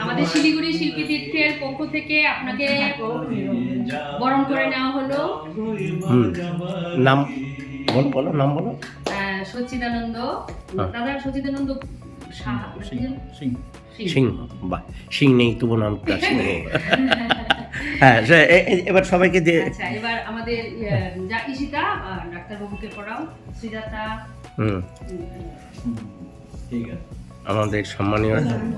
আমাদের শিলিগুড়ি শিল্পী তীর্থের পক্ষ থেকে আপনাকে বরণ করে নেওয়া হলো। নাম বলো বলো নাম বলো। আহ, সচ্চিদানন্দ হ্যাঁ। দাদা যেন? সিং। সিং? বা সিং। নেই তবু নামটা হ্যাঁ সে- এ- এবার সবাইকে যে আচ্ছা এবার আমাদের ইয়ে, যা ইশিতা ডাক্তারবাবুকে পড়াও। শ্রীদাতা হুম। আমাদের সম্মানীয়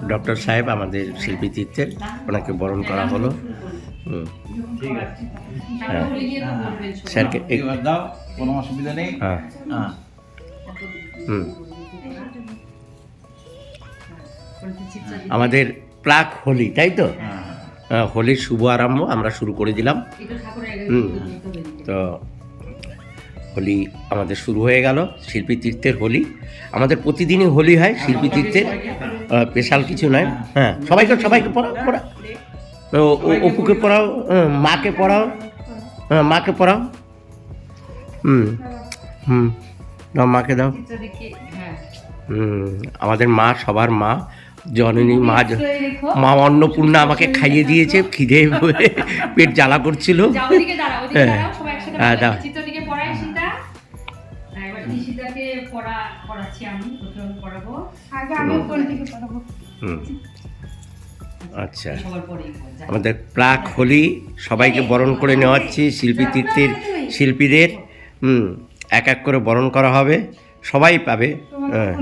ডক্টর সাহেব আমাদের শিল্পী তীর্থের ওনাকে বরণ করা হলো। সবাই। স্যারকে এক- দাও কোনো অসুবিধা নেই। হ্যাঁ। হ্যাঁ। হুম। আমাদের প্লাক হোলি তাই তো? হ্যাঁ। হোলির শুভ আরম্ভ আমরা শুরু করে দিলাম। হুম। তো হোলি আমাদের শুরু হয়ে গেল শিল্পী তীর্থের হোলি। আমাদের প্রতিদিনই হোলি হয় শিল্পী তীর্থের স্পেশাল কিছু নয়। হ্যাঁ সবাইকে সবাইকে পড়াও পড়া ও ও- অপুকে পড়াও মাকে পড়াও হ্যাঁ মাকে পড়াও। হুম হুম দাও মাকে দাও। হুম আমাদের মা সবার মা জননী মা মা অন্নপূর্ণা আমাকে খাইয়ে দিয়েছে খিদে পেট জ্বালা করছিল। হ্যাঁ। হ্যাঁ, দাও। ঈশিতাকে পড়া পড়াচ্ছি আমি প্রথমে পড়াবো। আগে আমি কোন দিকে পড়াবো? হুম। আচ্ছা। সবার পরেই যাই। আমাদের প্রাক হোলি সবাইকে বরণ করে নেওয়াচ্ছি শিল্পী তীর্থের শিল্পীদের হুম এক এক করে বরণ করা হবে। সবাই পাবে হ্যাঁ,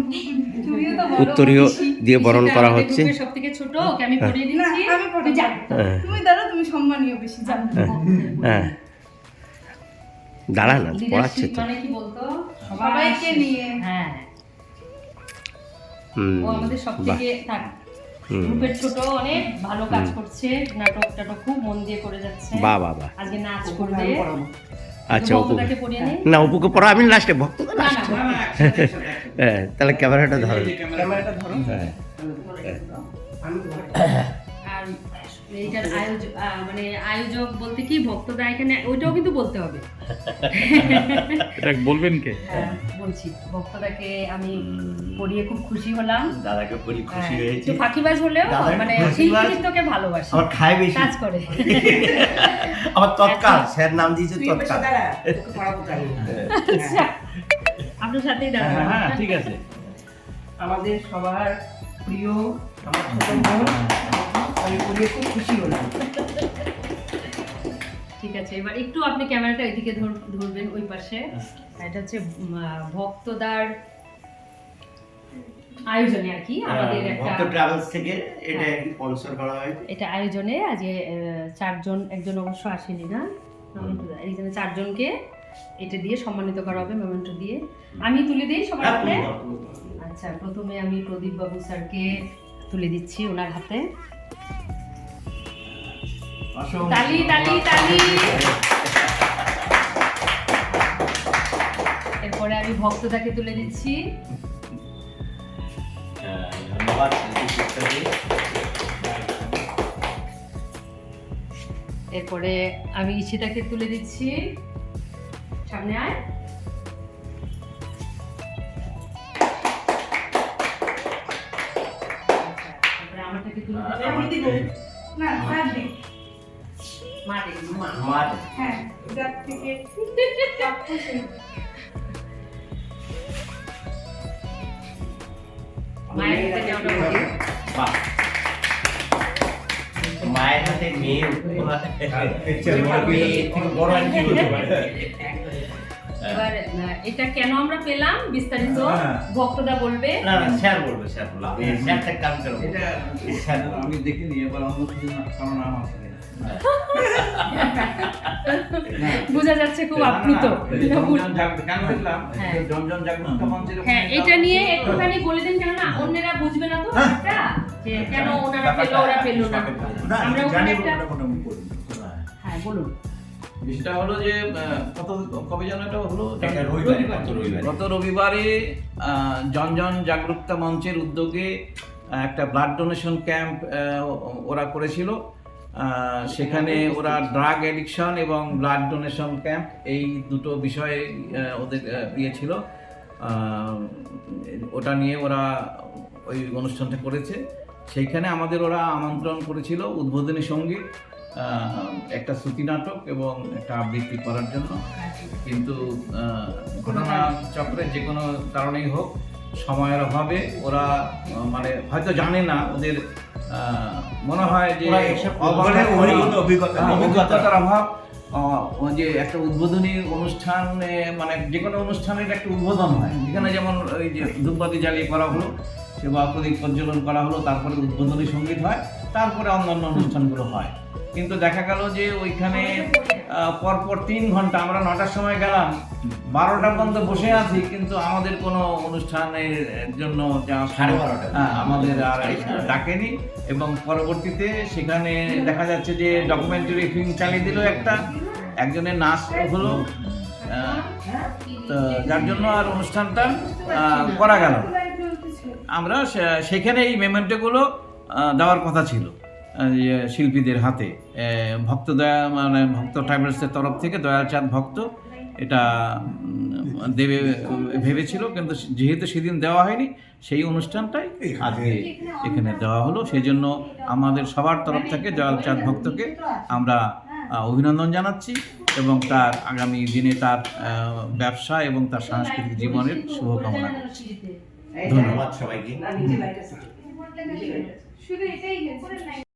উত্তরীয় দিয়ে বরণ করা হচ্ছে। গ্রুপের সবথেকে ছোট ওকে আমি পড়িয়ে দিচ্ছি। আমি পড়ে তুই যা। হ্যাঁ। তুমি দাঁড়া তুমি সম্মানীয় বেশি হ্যাঁ। দাঁড়া না পড়াচ্ছে তো। মানে কি বলতো? সবাইকে নিয়ে। হ্যাঁ। ও আমাদের সব বাহ। থেকে। থাক হুম। গ্রুপের ছোট অনেক ভালো কাজ করছে নাটক টাটক খুব মন দিয়ে করে যাচ্ছে। বাহ বাহ বাহ। আজকে নাচ করবে। আচ্ছা অপু না। অপুকে পড়া আমি লাস্টে ভক্ত হ্যাঁ তাহলে ক্যামেরাটা ধরো। ক্যামেরাটা ধরো। হ্যাঁ। আর এইটার আয়োজক মানে আয়োজক বলতে কি ভক্তদা এখানে ওইটাও কিন্তু বলতে হবে। এটা বলবেন কে? হ্যাঁ, বলছি। ভক্তদাকে আমি পড়িয়ে খুব খুশি হলাম। দাদাকে পড়ি খুশি হ্যাঁ, হয়েছি। একটু ফাঁকিবাজ হলেও মানে ফাঁকিবাজ। শিল্পী তোকে ভালোবাসে। আমার খায় বেশি। কাজ করে। আমার তৎকাল স্যার নাম দিয়েছে তৎকাল। আচ্ছা, আপনার সাথেই হ্যাঁ হ্যাঁ ঠিক আছে। আমাদের সবার প্রিয় আমার ছোট বোন আমি বলে খুব খুশি হলাম। ঠিক আছে এবার একটু আপনি ক্যামেরাটা এদিকে ধরবেন ওই পাশে। এটা হচ্ছে ভক্তদার আয়োজনে আর কি আমাদের ভক্ত একটা ট্রাভেলস থেকে এটা স্পন্সর করা হয়েছে এটা আয়োজনে আহ, চারজন একজন অবশ্য আসেনি না। এই জন্য চারজনকে এটা দিয়ে সম্মানিত করা হবে মেমেন্টো দিয়ে। আমি তুলে দিই সবার হ্যাঁ, হাতে। আচ্ছা প্রথমে আমি প্রদীপ বাবু স্যারকে তুলে দিচ্ছি ওনার হাতে। তালি তালি তালি। এরপরে আমি ভক্তদাকে তুলে দিচ্ছি। এরপরে আমি ইশিতাকে তুলে দিচ্ছি। সামনে আয়। আচ্ছা, আমারটাকে তুলে না আমার হ্যাঁ যার থেকে মায়ের হাতে বাহ। মায়ের হাতে মেয়ে উপহার। মেয়ে এর থেকে বড় আর কি হতে পারে? এবার এটা কেন আমরা পেলাম বিস্তারিত হ্যাঁ। ভক্তদা বলবে না না স্যার বলবে স্যার বলবে স্যার একটা কাম করো এটা স্যার আমি দেখিনি এবার অন্য কিছু কারণ নাম আছে। বোঝা যাচ্ছে খুব আপ্লুত। হ্যাঁ। জনজন জাগ্রত মঞ্চের হ্যাঁ এটা নিয়ে একটুখানি বলে দেন কেন না অন্যরা বুঝবে না তো যে কেন ওনারা পেল ওরা পেল না। আমরা ওখানে একটা হ্যাঁ বলুন। বিষয়টা হলো যে কত কবে যেন এটা হলো? এটা রবিবারে, গত রবিবারে। গত রবিবারে আহ, জনজন জাগরুকতা মঞ্চের উদ্যোগে একটা ব্লাড ডোনেশন ক্যাম্প ওরা করেছিল। সেখানে ওরা ড্রাগ অ্যাডিকশন এবং ব্লাড ডোনেশন ক্যাম্প এই দুটো বিষয়ে ওদের ইয়ে ছিল। ওটা নিয়ে ওরা ওই অনুষ্ঠানটা করেছে। সেইখানে আমাদের ওরা আমন্ত্রণ করেছিল উদ্বোধনী সংগীত একটা শ্রুতি নাটক এবং একটা আবৃত্তি করার জন্য। কিন্তু ঘটনা চক্রে যে কোনো কারণেই হোক সময়ের অভাবে ওরা মানে হয়তো জানে না ওদের মনে হয় যে হ্যাঁ। অভিজ্ঞতার অভাব ওই যে একটা উদ্বোধনী অনুষ্ঠানে মানে যে কোনো অনুষ্ঠানের একটা উদ্বোধন হয় এখানে যেমন ওই যে ধূপবাতি জ্বালিয়ে করা হলো সেবা প্রদীপ প্রজ্বলন করা হলো তারপরে উদ্বোধনী সংগীত হয় তারপরে অন্যান্য অনুষ্ঠানগুলো হয় কিন্তু দেখা গেল যে ওইখানে পরপর তিন ঘণ্টা আমরা নটার সময় গেলাম। বারোটা পর্যন্ত বসে আছি কিন্তু আমাদের কোনো অনুষ্ঠানের জন্য সাড়ে বারোটা। হ্যাঁ, আমাদের আর ডাকেনি। এবং পরবর্তীতে সেখানে দেখা যাচ্ছে যে ডকুমেন্টারি ফিল্ম চালিয়ে দিল একটা। একজনের নাচ হলো তো যার জন্য আর অনুষ্ঠানটা করা গেল। আমরা সেখানে এই মেমেন্টোগুলো দেওয়ার কথা ছিল। শিল্পীদের হাতে। ভক্ত দয়া মানে ভক্ত ট্রাইবালসের তরফ থেকে দয়াল চাঁদ ভক্ত এটা দেবে ভেবেছিল কিন্তু যেহেতু সেদিন দেওয়া হয়নি সেই অনুষ্ঠানটাই আজকে এখানে দেওয়া হলো। সেই জন্য আমাদের সবার তরফ থেকে দয়াল চাঁদ ভক্তকে আমরা অভিনন্দন জানাচ্ছি এবং তার আগামী দিনে তার ব্যবসা এবং তার সাংস্কৃতিক জীবনের শুভকামনা করছি। ধন্যবাদ সবাইকে।